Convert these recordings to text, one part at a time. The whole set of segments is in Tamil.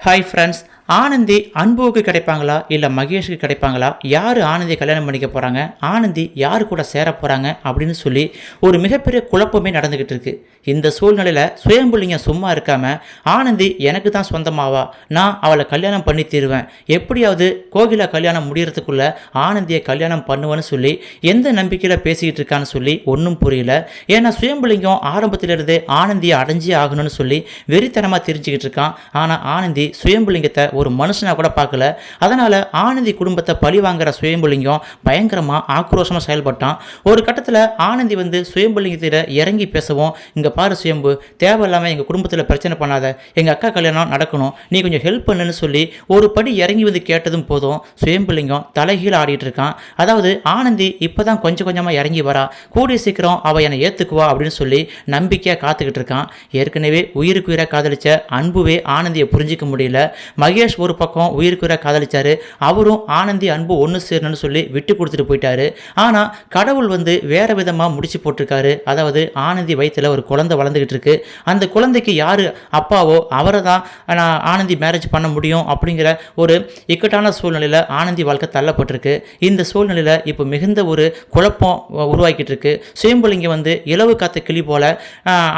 ஹாய் ஃப்ரெண்ட்ஸ் ஆனந்தி அன்புவுக்கு கிடைப்பாங்களா இல்லை மகேஷுக்கு கிடைப்பாங்களா? யார் ஆனந்தியை கல்யாணம் பண்ணிக்க போகிறாங்க ஆனந்தி யார் கூட சேர போகிறாங்க அப்படின்னு சொல்லி ஒரு மிகப்பெரிய குழப்பமே நடந்துக்கிட்டு இருக்கு. இந்த சூழ்நிலையில் சுயம்புலிங்க சும்மா இருக்காமல் ஆனந்தி எனக்கு தான் சொந்தமாவா? நான் அவளை கல்யாணம் பண்ணி தீருவேன். எப்படியாவது கோகிலா கல்யாணம் முடியறதுக்குள்ளே ஆனந்தியை கல்யாணம் பண்ணுவேன்னு சொல்லி எந்த நம்பிக்கையில் பேசிக்கிட்டு இருக்கான்னு சொல்லி ஒன்றும் புரியல. ஏன்னா சுயம்புலிங்கம் ஆரம்பத்திலிருந்தே ஆனந்தியை அடைஞ்சே ஆகணும்னு சொல்லி வெறித்தனமாக தெரிஞ்சுக்கிட்டு இருக்கான். ஆனால் ஆனந்தி சுயம்புலிங்கத்தை ஒரு மனுஷனாக கூட பார்க்கல. அதனால் ஆனந்தி குடும்பத்தை பழி வாங்குற சுயம்புலிங்கம் பயங்கரமாக ஆக்ரோஷமாக செயல்பட்டான். ஒரு கட்டத்தில் ஆனந்தி வந்து சுயம்புலிங்கத்திட இறங்கி பேசவும் இங்கே பாரு சுயம்பு தேவையில்லாமல் எங்கள் குடும்பத்தில் பிரச்சனை பண்ணாத. எங்கள் அக்கா கல்யாணம் நடக்கணும். நீ கொஞ்சம் ஹெல்ப் பண்ணுன்னு சொல்லி ஒரு படி இறங்கி வந்து கேட்டதும் போதும் சுயம்புலிங்கம் தலைகீழ ஆடிட்டு இருக்கான். அதாவது ஆனந்தி இப்போ தான் கொஞ்சம் கொஞ்சமாக இறங்கி வரா. கூடிய சீக்கிரம் அவள் என்னை ஏற்றுக்குவா அப்படின்னு சொல்லி நம்பிக்கையாக காத்துக்கிட்டு இருக்கான். ஏற்கனவே உயிருக்கு உயிராக காதலிச்ச அன்புவே ஆனந்தியை புரிஞ்சிக்க முடியல. மகேஷ் ஒரு பக்கம் உயிருக்குற காதலிச்சார் காதலிச்சாரு. அவரும் ஆனந்தி அன்பு ஒன்று சேரணும்னு சொல்லி விட்டு கொடுத்துட்டு போயிட்டாரு. ஆனால் கடவுள் வந்து வேற விதமாக முடிச்சு போட்டிருக்காரு. அதாவது ஆனந்தி வயிற்றில் ஒரு குழந்தை வளர்ந்துக்கிட்டு இருக்கு. அந்த குழந்தைக்கு யார்? அப்பாவோ அவரை தான் நான் ஆனந்தி மேரேஜ் பண்ண முடியும் அப்படிங்கிற ஒரு இக்கட்டான சூழ்நிலையில் ஆனந்தி வாழ்க்கை தள்ளப்பட்டிருக்கு. இந்த சூழ்நிலையில் இப்போ மிகுந்த ஒரு குழப்பம் உருவாக்கிட்டு இருக்கு. சுயம்புலிங்க வந்து இலவு காத்த கிளி போல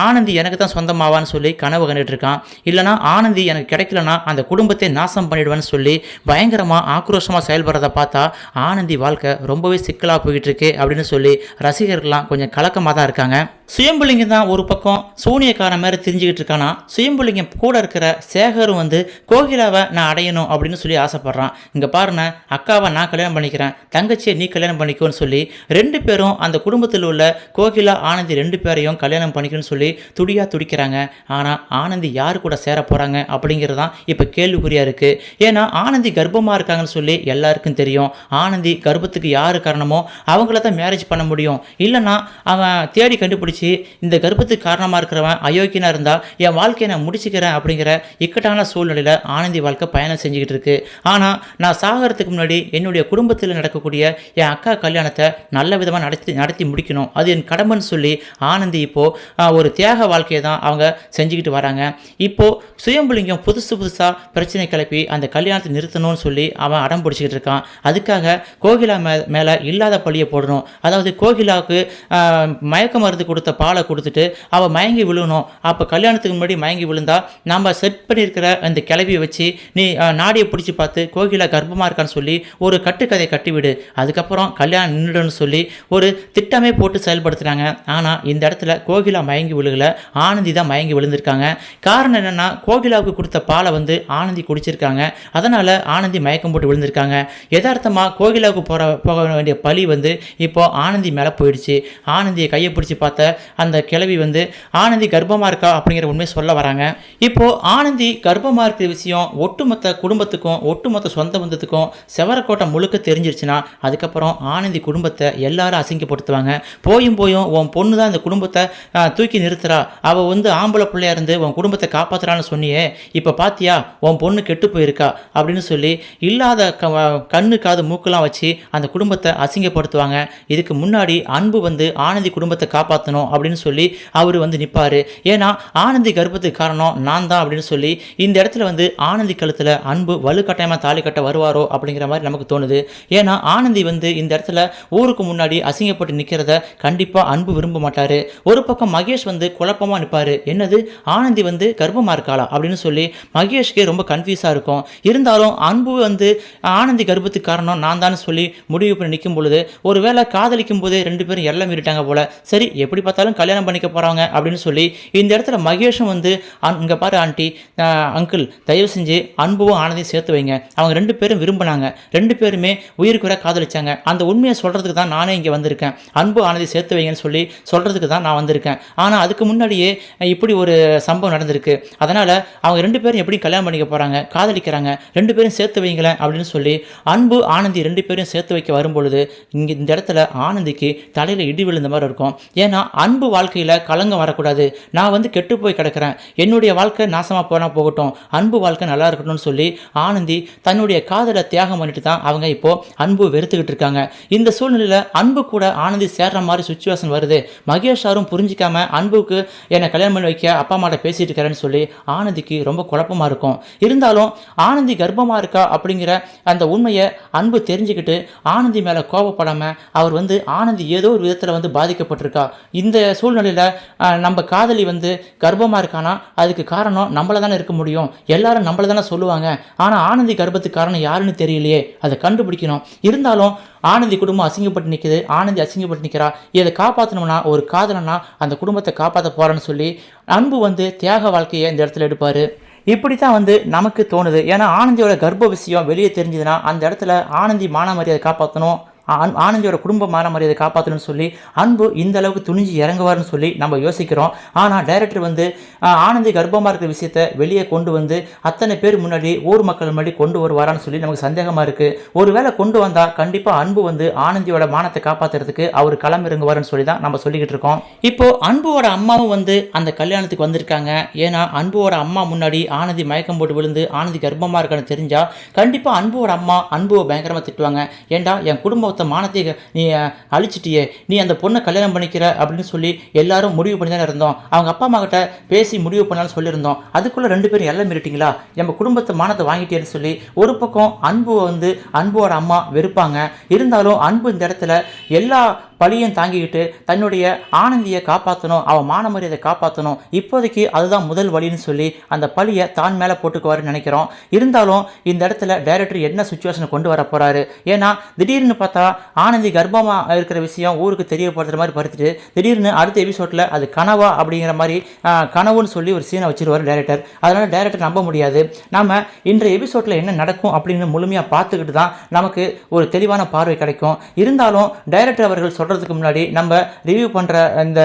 ஆனந்தி எனக்கு தான் சொந்தமாவான்னு சொல்லி கனவு கண்டுட்டு இருக்கான். இல்லைனா ஆனந்தி எனக்கு கிடைக்கலனா அந்த குடும்பத்தை நான் நாசம் பண்ணிடுவேன்னு சொல்லி பயங்கரமாக ஆக்ரோஷமாக செயல்படுறத பார்த்தா ஆனந்தி வாழ்க்கை ரொம்பவே சிக்கலாக போயிட்டு இருக்கு அப்படின்னு சொல்லி ரசிகர்கள்லாம் கொஞ்சம் கலக்கமாக தான் இருக்காங்க. சுயம்புலிங்கம் தான் ஒரு பக்கம் சூனியக்காரன் மாதிரி தெரிஞ்சுக்கிட்டு இருக்கானா? சுயம்புலிங்கம் கூட இருக்கிற சேகரும் வந்து கோகிலாவை நான் அடையணும் அப்படின்னு சொல்லி ஆசைப்பட்றான். இங்கே பாருண்ண அக்காவை நான் கல்யாணம் பண்ணிக்கிறேன் தங்கச்சியை நீ கல்யாணம் பண்ணிக்கோன்னு சொல்லி ரெண்டு பேரும் அந்த குடும்பத்தில் உள்ள கோகிலா ஆனந்தி ரெண்டு பேரையும் கல்யாணம் பண்ணிக்கணும்னு சொல்லி துடியாக துடிக்கிறாங்க. ஆனால் ஆனந்தி யார் கூட சேர போகிறாங்க அப்படிங்கிறது தான் இப்போ கேள்விக்குறியாக இருக்குது ஏன்னா ஆனந்தி கர்ப்பமாக இருக்காங்கன்னு சொல்லி எல்லாருக்கும் தெரியும். ஆனந்தி கர்ப்பத்துக்கு யார் காரணமோ அவங்கள தான் மேரேஜ் பண்ண முடியும். இல்லைன்னா அவன் தேடி கண்டுபிடிச்சி இந்த கர்ப்பத்துக்கு காரணமாக இருக்கிறவன் அயோக்கியனாக இருந்தால் என் வாழ்க்கையை நான் முடிச்சுக்கிறேன் அப்படிங்கிற இக்கட்டான சூழ்நிலையில் ஆனந்தி வாழ்க்கை பயணம் செஞ்சுக்கிட்டு இருக்கு. ஆனால் நான் சாகிறதுக்கு முன்னாடி என்னுடைய குடும்பத்தில் நடக்கக்கூடிய என் அக்கா கல்யாணத்தை நல்ல விதமாக நடத்தி நடத்தி முடிக்கணும். அது என் கடமைன்னு சொல்லி ஆனந்தி இப்போது ஒரு தியாக வாழ்க்கையை தான் அவங்க செஞ்சுக்கிட்டு வராங்க. இப்போது சுயம்புலிங்கம் புதுசு புதுசாக பிரச்சனை கிளப்பி அந்த கல்யாணத்தை நிறுத்தணும்னு சொல்லி அவன் அடம் பிடிச்சிக்கிட்டு இருக்கான். அதுக்காக கோகிலா மே மேலே இல்லாத பழியை போடணும். அதாவது கோகிலாவுக்கு மயக்க மருந்து கொடுத்த பாலை கொடுத்துட்டு அவள் மயங்கி விழுணும். அப்போ கல்யாணத்துக்கு முன்னாடி மயங்கி விழுந்தா நம்ம செட் பண்ணியிருக்கிற அந்த கிளவியை வச்சு நீ நாடியை பிடிச்சி பார்த்து கோகிலா கர்ப்பமாக இருக்கான்னு சொல்லி ஒரு கட்டுக்கதை கட்டிவிடு. அதுக்கப்புறம் கல்யாணம் நின்றுடுன்னு சொல்லி ஒரு திட்டமே போட்டு செயல்படுத்துகிறாங்க ஆனால் இந்த இடத்துல கோகிலா மயங்கி விழுகலை. ஆனந்தி தான் மயங்கி விழுந்திருக்காங்க. காரணம் என்னென்னா கோகிலாவுக்கு கொடுத்த பாலை வந்து ஆனந்தி குடிச்சிருக்காங்க. அதனால் ஆனந்தி மயக்கம் போட்டு விழுந்திருக்காங்க. யதார்த்தமாக கோகிலாவுக்கு போகிற போக வேண்டிய பழி வந்து இப்போ ஆனந்தி மேலே போயிடுச்சு. ஆனந்தியை கையை பிடிச்சி பார்த்த அந்த கிழவி வந்து ஆனந்தி கர்ப்பமாக இருக்கா? அப்படிங்கிற உண்மையை சொல்ல வராங்க. இப்போது ஆனந்தி கர்ப்பமாக இருக்கிற விஷயம் ஒட்டுமொத்த குடும்பத்துக்கும் ஒட்டுமொத்த சொந்த பந்தத்துக்கும் செவரக்கோட்டை முழுக்க தெரிஞ்சிருச்சுன்னா அதுக்கப்புறம் ஆனந்தி குடும்பத்தை எல்லாரும் அசிங்கப்படுத்துவாங்க. போயும் போயும் உன் பொண்ணு தான் இந்த குடும்பத்தை தூக்கி நிறுத்துறா. அவள் வந்து ஆம்பளை பிள்ளையா இருந்து உன் குடும்பத்தை காப்பாத்துறான்னு சொன்னியே. இப்போ பாத்தியா? உன் பொண்ணுக்கு கெட்டு போயிருக்கா அப்படின்னு சொல்லி இல்லாத க கண்ணு காது மூக்கெல்லாம் வச்சு அந்த குடும்பத்தை அசிங்கப்படுத்துவாங்க. இதுக்கு முன்னாடி அன்பு வந்து ஆனந்தி குடும்பத்தை காப்பாற்றணும் அப்படின்னு சொல்லி அவர் வந்து நிற்பார் ஏன்னா ஆனந்தி கர்ப்பத்துக்கு காரணம் நான் தான் அப்படின்னு சொல்லி இந்த இடத்துல வந்து ஆனந்தி கழுத்தில் அன்பு வலுக்கட்டாயமாக தாலி கட்ட வருவாரோ அப்படிங்கிற மாதிரி நமக்கு தோணுது. ஏன்னா ஆனந்தி வந்து இந்த இடத்துல ஊருக்கு முன்னாடி அசிங்கப்பட்டு நிற்கிறத கண்டிப்பாக அன்பு விரும்ப மாட்டார். ஒரு பக்கம் மகேஷ் வந்து குழப்பமாக நிற்பார் என்னது? ஆனந்தி வந்து கர்ப்பமாக இருக்காளா? அப்படின்னு சொல்லி மகேஷ்க்கு ரொம்ப கன்ஃபியூஸாக இருக்கும். இருந்தாலும் அன்பு வந்து ஆனந்தி கர்ப்பத்துக்கு காரணம். நான் தான் சொல்லி முடிவு பண்ணி நிற்கும் பொழுது ஒருவேளை காதலிக்கும் போதே ரெண்டு பேரும் எல்லாம் மீறிட்டாங்க போல சரி எப்படி பார்த்தாலும் கல்யாணம் பண்ணிக்க போகிறாங்க அப்படின்னு சொல்லி இந்த இடத்துல மகேஷும் வந்து இங்கே பாரு ஆண்டி அங்கிள் தயவு செஞ்சு அன்பும் ஆனந்தையும் சேர்த்து வைங்க. அவங்க ரெண்டு பேரும் விரும்பினாங்க. ரெண்டு பேருமே உயிருக்கு வர காதலிச்சாங்க. அந்த உண்மையை சொல்கிறதுக்கு தான் நானே இங்கே வந்திருக்கேன். அன்பு ஆனதை சேர்த்து வைங்கன்னு சொல்லி சொல்கிறதுக்கு தான் நான் வந்திருக்கேன். ஆனால் அதுக்கு முன்னாடியே இப்படி ஒரு சம்பவம் நடந்திருக்கு. அதனால் அவங்க ரெண்டு பேரும் எப்படி கல்யாணம் பண்ணிக்க போகிறாங்க காதலிக்கிறாங்க. ரெண்டு பேரும் சேர்த்து வைங்களேன் அப்படின்னு சொல்லி அன்பு ஆனந்தி ரெண்டு பேரும் சேர்த்து வைக்க வரும்பொழுது இங்கே இந்த இடத்துல ஆனந்திக்கு தலையில் இடி விழுந்த மாதிரி இருக்கும். ஏன்னா அன்பு வாழ்க்கையில் கலங்கம் வரக்கூடாது. நான் வந்து கெட்டு போய் கிடக்கிறேன். என்னுடைய வாழ்க்கை நாசமாக போனால் போகட்டும். அன்பு வாழ்க்கை நல்லா இருக்கட்டும்னு சொல்லி ஆனந்தி தன்னுடைய காதலை தியாகம் பண்ணிட்டு தான் அவங்க இப்போது அன்பு வெறுத்துக்கிட்டு இருக்காங்க. இந்த சூழ்நிலையில் அன்பு கூட ஆனந்தி சேர்ற மாதிரி சுச்சுவேஷன் வருது. மகேஷ் சாரும் புரிஞ்சிக்காம அன்புக்கு என்னை கல்யாணம் பண்ணி வைக்க அப்பா அம்மாட்ட பேசிட்டு இருக்கிறேன்னு சொல்லி ஆனந்திக்கு ரொம்ப குழப்பமா இருக்கும். இருந்தாலும் அப்புறம் ஆனந்தி கர்ப்பமாக இருக்கா? அப்படிங்கிற அந்த உண்மையை அன்பு தெரிஞ்சுக்கிட்டு ஆனந்தி மேலே கோபப்படாமல் அவர் வந்து ஆனந்தி ஏதோ ஒரு விதத்தில் வந்து பாதிக்கப்பட்டிருக்கா. இந்த சூழ்நிலையில் நம்ம காதலி வந்து கர்ப்பமாக இருக்கானா? அதுக்கு காரணம் நம்மளை தானே இருக்க முடியும். எல்லாரும் நம்மளை தானே சொல்லுவாங்க. ஆனால் ஆனந்தி கர்ப்பத்துக்கு காரணம் யாருன்னு தெரியலையே. அதை கண்டுபிடிக்கணும். இருந்தாலும் ஆனந்தி குடும்பம் அசிங்கப்பட்டு நிற்குது ஆனந்தி அசிங்கப்பட்டு நிற்கிறா இதை காப்பாற்றணும்னா ஒரு காதலனா அந்த குடும்பத்தை காப்பாற்ற போகிறேன்னு சொல்லி அன்பு வந்து தியாக வாழ்க்கையை இந்த இடத்துல எடுப்பார். இப்படி தான் வந்து நமக்கு தோணுது. ஏன்னா ஆனந்தியோட கர்ப்ப விஷயம் வெளியே தெரிஞ்சதுன்னா அந்த இடத்துல ஆனந்தி மான மரியாதை காப்பாற்றணும் ஆன்- ஆனந்தியோட குடும்ப மான மரியாதை காப்பாற்றணும்னு சொல்லி அன்பு இந்த அளவுக்கு துணிஞ்சு இறங்குவார்னு சொல்லி நம்ம யோசிக்கிறோம். ஆனால் டைரக்டர் வந்து ஆனந்தி கர்ப்பமாக இருக்கிற விஷயத்த வெளியே கொண்டு வந்து அத்தனை பேர் முன்னாடி ஊர் மக்கள் முன்னாடி கொண்டு வருவாரான்னு சொல்லி நமக்கு சந்தேகமாக இருக்குது ஒருவேளை கொண்டு வந்தால் கண்டிப்பாக அன்பு வந்து ஆனந்தியோட மானத்தை காப்பாற்றுறதுக்கு அவர் களம் இறங்குவார்னு சொல்லி தான் நம்ம சொல்லிக்கிட்டு இருக்கோம். இப்போ அன்புவோட அம்மாவும் வந்து அந்த கல்யாணத்துக்கு வந்திருக்காங்க. ஏன்னா அன்புவோட அம்மா முன்னாடி ஆனந்தி மயக்கம் போட்டு விழுந்து ஆனந்தி கர்ப்பமாக இருக்கான்னு தெரிஞ்சால் கண்டிப்பாக அன்புவோட அம்மா அன்புவை பயங்கரமாக திட்டுவாங்க. ஏண்டா என் குடும்பம் குடும்பத்தை மானத்தை நீ அழிச்சிட்டியே. நீ அந்த பொண்ணை கல்யாணம் பண்ணிக்கிற அப்படின்னு சொல்லி எல்லாரும் முடிவு பண்ணி தானே இருந்தோம். அவங்க அப்பா அம்மா கிட்ட பேசி முடிவு பண்ணாலும் சொல்லியிருந்தோம். அதுக்குள்ளே ரெண்டு பேரும் எல்லாம் மீறிட்டீங்களா? நம்ம குடும்பத்தை மானத்தை வாங்கிட்டேன்னு சொல்லி ஒரு பக்கம் அன்பு வந்து அன்போட அம்மா வெறுப்பாங்க. இருந்தாலும் அன்பு இந்த இடத்துல எல்லா பழியும் தாங்கிக்கிட்டு தன்னுடைய ஆனந்தியை காப்பாற்றணும் அவன் மான மரியாதை காப்பாற்றணும் இப்போதைக்கு அதுதான் முதல் வழின்னு சொல்லி அந்த பழியை தான் மேலே போட்டுக்குவாருன்னு நினைக்கிறோம். இருந்தாலும் இந்த இடத்துல டைரக்டர் என்ன சுச்சுவேஷனை கொண்டு வர போகிறாரு ஏன்னா திடீர்னு பார்த்தா ஆனந்தி கர்ப்பமாக இருக்கிற விஷயம் ஊருக்கு தெரியப்படுத்துகிற மாதிரி படுத்துட்டு திடீர்னு அடுத்த எபிசோடில் அது கனவா? அப்படிங்கிற மாதிரி கனவுன்னு சொல்லி ஒரு சீனை வச்சுருவார் டேரக்டர் அதனால் டேரக்டர் நம்ப முடியாது. நம்ம இன்றைய எபிசோடில் என்ன நடக்கும் அப்படின்னு முழுமையாக பார்த்துக்கிட்டு தான் நமக்கு ஒரு தெளிவான பார்வை கிடைக்கும். இருந்தாலும் டைரக்டர் அவர்கள் சொல்கிறதுக்கு முன்னாடி நம்ம ரிவ்யூ பண்ணுற இந்த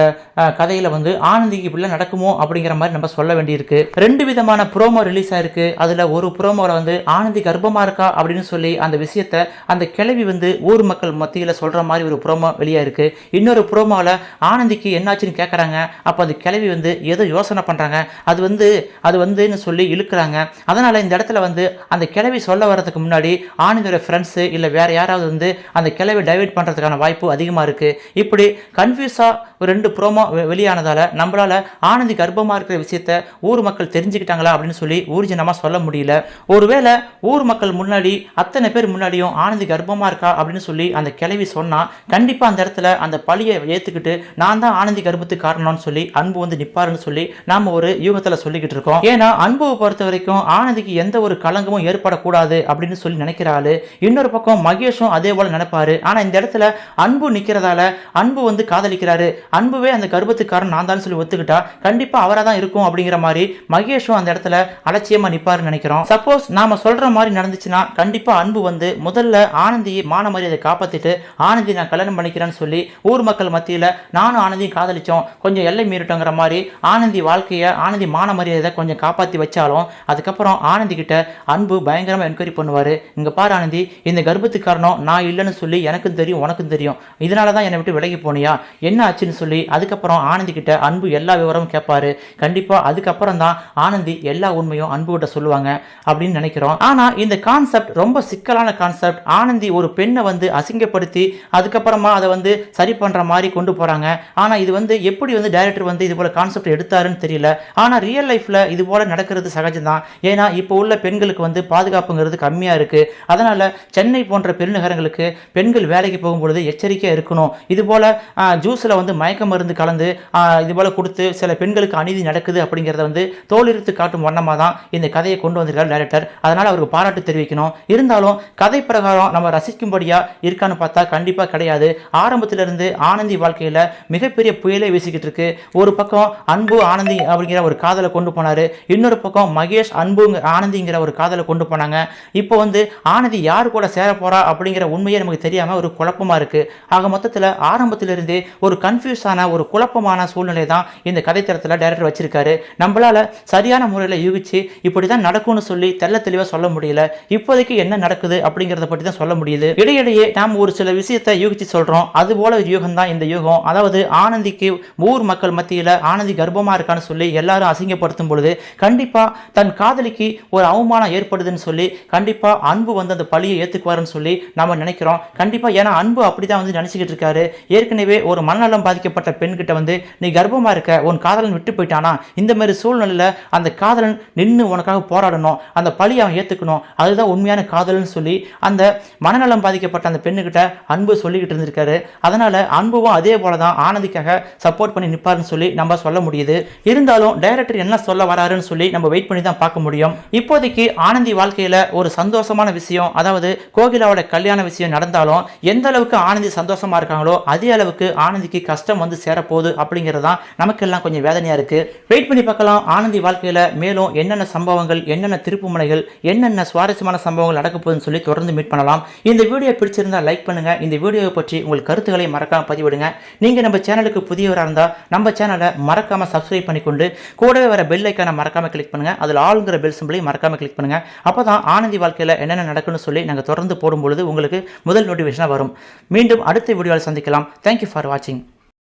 கதையில் வந்து ஆனந்திக்கு இப்படிலாம் நடக்குமோ அப்படிங்கிற மாதிரி நம்ம சொல்ல வேண்டியிருக்கு. ரெண்டு விதமான ப்ரோமோ ரிலீஸ் ஆயிருக்கு. அதில் ஒரு ப்ரோமோவில் வந்து ஆனந்தி கர்ப்பமாக இருக்கா? அப்படின்னு சொல்லி அந்த விஷயத்தை அந்த கிளவி வந்து ஊர் மக்கள் மத்தியில் சொல்கிற மாதிரி ஒரு ப்ரோமோ இருக்குது இன்னொரு ப்ரோமோவில் ஆனந்திக்கு என்னாச்சுன்னு கேட்குறாங்க அப்போ அந்த கிழவி வந்து ஏதோ யோசனை பண்ணுறாங்க அது வந்து அது வந்துன்னு சொல்லி இழுக்கிறாங்க. அதனால் இந்த இடத்துல வந்து அந்த கிழவி சொல்ல வர்றதுக்கு முன்னாடி ஆனந்தியோட ஃப்ரெண்ட்ஸு இல்லை வேறு யாராவது வந்து அந்த கிழவி டைவெர்ட் பண்ணுறதுக்கான வாய்ப்பு அதிகமாக இருக்குது இப்படி கன்ஃபியூஸாக ஒரு ரெண்டு ப்ரோமோ வெளியானதால் நம்மளால் ஆனந்தி கர்ப்பமாக இருக்கிற விஷயத்த ஊர் மக்கள் தெரிஞ்சுக்கிட்டாங்களா அப்படின்னு சொல்லி ஊர்ஜனமாக சொல்ல முடியல. ஒருவேளை ஊர் மக்கள் முன்னாடி அத்தனை பேர் முன்னாடியும் ஆனந்தி கர்ப்பமாக இருக்கா அப்படின்னு சொல்லி அந்த கிளவி சொன்னால் கண்டிப்பாக அந்த இடத்துல அந்த பழியை ஏற்றுக்கிட்டு நான் தான் ஆனந்தி கர்ப்பத்துக்கு காரணம்னு சொல்லி அன்பு வந்து நிப்பாருன்னு சொல்லி நாம் ஒரு யூகத்தில் சொல்லிக்கிட்டு இருக்கோம். ஏன்னா அன்புவை பொறுத்த வரைக்கும் ஆனந்திக்கு எந்த ஒரு களங்கமும் ஏற்படக்கூடாது அப்படின்னு சொல்லி நினைக்கிறாள் இன்னொரு பக்கம் மகேஷும் அதே போல் நினைப்பாரு. ஆனால் இந்த இடத்துல அன்பு நிற்கிறதால அன்பு வந்து காதலிக்கிறாரு. அன்புவே அந்த கருபத்துக்காரன் நான் தான் சொல்லி ஒத்துக்கிட்டா கண்டிப்பா அவரா தான் இருக்கும் அப்படிங்கிற மாதிரி மகேஷும் அந்த இடத்துல அலட்சியமா நிற்பாருன்னு நினைக்கிறோம். சப்போஸ் நாம சொல்ற மாதிரி நடந்துச்சுன்னா கண்டிப்பா அன்பு வந்து முதல்ல ஆனந்தியை மான மரியாதை காப்பாத்திட்டு ஆனந்தி நான் கல்யாணம் பண்ணிக்கிறேன்னு சொல்லி ஊர் மக்கள் மத்தியில நானும் ஆனந்தியும் காதலிச்சோம். கொஞ்சம் எல்லை மீறிட்டோங்கிற மாதிரி ஆனந்தி வாழ்க்கையை ஆனந்தி மான மரியாதை கொஞ்சம் காப்பாற்றி வச்சாலும் அதுக்கப்புறம் ஆனந்தி கிட்ட அன்பு பயங்கரமாக என்கொயரி பண்ணுவார். இங்கே பாரு ஆனந்தி இந்த கர்ப்பத்துக்கு காரணம் நான் இல்லைன்னு சொல்லி எனக்கும் தெரியும் உனக்கும் தெரியும். இதனால தான் என்னை விட்டு விலகி போனியா? என்ன ஆச்சுன்னு சொல்லி அதுக்கப்புறம் ஆனந்தி கிட்ட அன்பு எல்லா விவரமும் கேட்பாரு கண்டிப்பாக அதுக்கப்புறம் தான் ஆனந்தி எல்லா உண்மையும் அன்பு கிட்ட சொல்லுவாங்க அப்படின்னு நினைக்கிறோம். ஆனால் இந்த கான்செப்ட் ரொம்ப சிக்கலான கான்செப்ட் ஆனந்தி ஒரு பெண்ணை வந்து அசிங்கப்படுத்தி அதுக்கப்புறமா அதை வந்து சரி பண்ணுற மாதிரி கொண்டு போகிறாங்க ஆனால் இது வந்து எப்படி வந்து டைரக்டர் வந்து இது போல் கான்செப்ட் எடுத்தாருன்னு தெரியல. ஆனால் ரியல் லைஃப்பில் இது போல் நடக்கிறது சகஜம்தான். ஏன்னா இப்போ உள்ள பெண்களுக்கு வந்து பாதுகாப்புங்கிறது கம்மியாக இருக்குது அதனால் சென்னை போன்ற பெருநகரங்களுக்கு பெண்கள் வேலைக்கு போகும்பொழுது எச்சரிக்கையாக இருக்கணும். இது போல் ஜூஸில் வந்து மயக்க மருந்து கலந்து இது போல் கொடுத்து சில பெண்களுக்கு அநீதி நடக்குது அப்படிங்கிறத வந்து தோலிருத்து காட்டும் வண்ணமாக தான் இந்த கதையை கொண்டு வந்திருக்கார் டைரக்டர் அதனால் அவருக்கு பாராட்டு தெரிவிக்கணும். இருந்தாலும் கதை பிரகாரம் நம்ம ரசிக்கும்படியாக இருக்கான்னு பார்த்தா கண்டிப்பாக கிடையாது. ஆரம்பத்திலிருந்து ஆனந்தி வாழ்க்கையில் மிகப்பெரிய புயலை வீசிக்கிட்டு இருக்கு. ஒரு பக்கம் அன்பு ஆனந்தி அப்படிங்கிற ஒரு காதலை கொண்டு போனார். இன்னொரு பக்கம் மகேஷ் அன்பு ஆனந்திங்கிற ஒரு காதலை கொண்டு போனாங்க. இப்போ வந்து ஆனந்தி யார் கூட சேர போறா அப்படிங்கிற உண்மையே நமக்கு தெரியாமல் ஒரு குழப்பமா இருக்கு. ஆக மொத்தத்தில் ஆரம்பத்திலிருந்தே ஒரு கன்ஃபியூஸான ஒரு குழப்பமான சூழ்நிலை தான் இந்த கதைத்தளத்தில் டைரக்டர் வச்சிருக்காரு. நம்மளால சரியான முறையில் யூகிச்சு இப்படி தான் நடக்கும்னு சொல்லி தெள்ள தெளிவாக சொல்ல முடியல. இப்போதைக்கு என்ன நடக்குது அப்படிங்கிறத பற்றி தான் சொல்ல முடியுது. இடையிடையே நாம் ஒரு சில விஷயத்தை யூகிச்சு சொல்றோம். அது போல ஒரு யூகம் தான் இந்த யூகம். அதாவது ஆனந்திக்கு ஊர் மக்கள் மத்தியில் ஆனந்தி கர்ப்பமா இருக்கான்னு சொல்லி எல்லாரும் அசிங்கப்படுத்தும் பொழுது கண்டிப்பா தன் காதலிக்கு ஒரு அவமானம் ஏற்படுதுன்னு சொல்லி கண்டிப்பா அன்பு வந்து அந்த பழியை ஏத்துக்குவாருன்னு சொல்லி நம்ம நினைக்கிறோம். கண்டிப்பா ஏன்னா அன்பு அப்படிதான் வந்து நினச்சிக்கிட்டு இருக்காரு. ஏற்கனவே ஒரு மனநலம் பாதிக்க பாதிக்கப்பட்ட பெண்கிட்ட வந்து நீ கர்ப்பமாக இருக்க உன் காதலன் விட்டு போயிட்டானா? இந்த மாதிரி சூழ்நிலையில் அந்த காதலன் நின்று உனக்காக போராடணும். அந்த பழி அவன் ஏற்றுக்கணும் அதுதான் உண்மையான காதல்னு சொல்லி அந்த மனநலம் பாதிக்கப்பட்ட அந்த பெண்ணுக்கிட்ட அன்பு சொல்லிக்கிட்டு இருந்திருக்காரு. அதனால் அன்பும் அதே போல தான் ஆனந்திக்காக சப்போர்ட் பண்ணி நிற்பாருன்னு சொல்லி நம்ம சொல்ல முடியுது. இருந்தாலும் டைரக்டர் என்ன சொல்ல வராருன்னு சொல்லி நம்ம வெயிட் பண்ணி தான் பார்க்க முடியும். இப்போதைக்கு ஆனந்தி வாழ்க்கையில் ஒரு சந்தோஷமான விஷயம் அதாவது கோகிலாவோட கல்யாண விஷயம் நடந்தாலும் எந்த அளவுக்கு ஆனந்தி சந்தோஷமாக இருக்காங்களோ அதே அளவுக்கு ஆனந்திக்கு கஷ்டம் வந்து சேரப்போகுது அப்படிங்கிறது தான் நமக்கெல்லாம் கொஞ்சம் வேதனையா இருக்கு. வெயிட் பண்ணி பார்க்கலாம். ஆனந்தி வாழ்க்கையில் மேலும் என்னென்ன சம்பவங்கள் என்னென்ன திருப்புமுனைகள் என்னென்ன சுவாரஸ்யமான சம்பவங்கள் நடக்க போகுதுன்னு சொல்லி தொடர்ந்து மீட் பண்ணலாம். இந்த வீடியோ பிடிச்சிருந்தா லைக் பண்ணுங்க. இந்த வீடியோவை பற்றி உங்கள் கருத்துக்களை மறக்காமல் பதிவிடுங்க. நீங்க நம்ம சேனலுக்கு புதியவராக இருந்தால் நம்ம சேனலை மறக்காமல் சப்ஸ்கிரைப் பண்ணிக்கொண்டு கூடவே வர பெல் ஐக்கானை மறக்காமல் கிளிக் பண்ணுங்க. அதில் ஆளுங்கிற பெல் சிம்பிளையும் மறக்காம கிளிக் பண்ணுங்க. அப்பதான் ஆனந்தி வாழ்க்கையில் என்னென்ன நடக்குன்னு சொல்லி நாங்கள் தொடர்ந்து போடும்பொழுது உங்களுக்கு முதல் நோட்டிஃபிகேஷனாக வரும். மீண்டும் அடுத்த வீடியோவில் சந்திக்கலாம். தேங்க்யூ ஃபார் வாட்சிங்